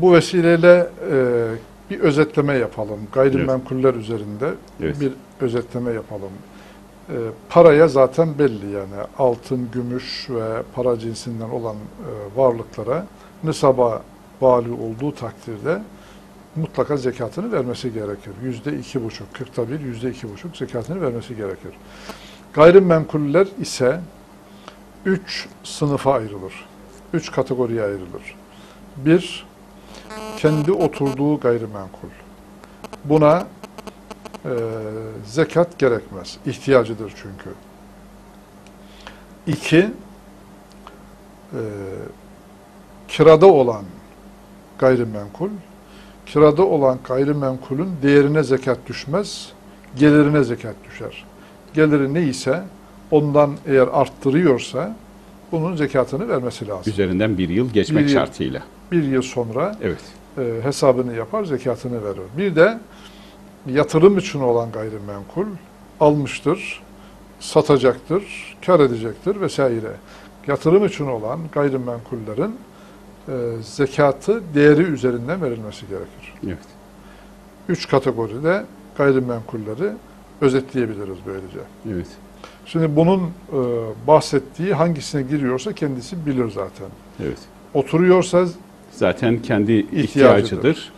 bu vesileyle e, bir özetleme yapalım. Gayrimenkuller üzerinde Evet. bir özetleme yapalım. E, paraya zaten belli yani altın, gümüş ve para cinsinden olan e, varlıklara nisaba bağlı olduğu takdirde mutlaka zekatını vermesi gerekir. Yüzde iki buçuk, kırkta bir, yüzde iki buçuk zekatını vermesi gerekir. Gayrimenkuller ise üç sınıfa ayrılır. Üç kategoriye ayrılır. Bir, kendi oturduğu gayrimenkul. Buna e, zekat gerekmez. İhtiyacıdır çünkü. İki, e, kirada olan gayrimenkul. Kirada olan gayrimenkulün değerine zekat düşmez, gelirine zekat düşer. Geliri neyse ondan eğer arttırıyorsa bunun zekatını vermesi lazım. Üzerinden bir yıl geçmek Bir yıl. Bir yıl sonra Evet. e, hesabını yapar, zekatını verir. Bir de yatırım için olan gayrimenkul almıştır, satacaktır, kar edecektir vesaire. Yatırım için olan gayrimenkullerin e, zekatı değeri üzerinden verilmesi gerekir. Evet. Üç kategoride gayrimenkulleri özetleyebiliriz böylece. Evet. Şimdi bunun e, bahsettiği hangisine giriyorsa kendisi bilir zaten. Evet. Oturuyorsa Zaten kendi İhtiyacıdır.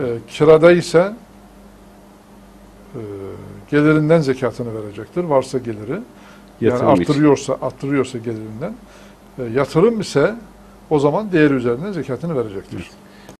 E, kirada ise e, gelirinden zekatını verecektir. Varsa geliri. Yani Yatırım için. arttırıyorsa, arttırıyorsa gelirinden. E, yatırım ise o zaman değeri üzerinden zekatını verecektir.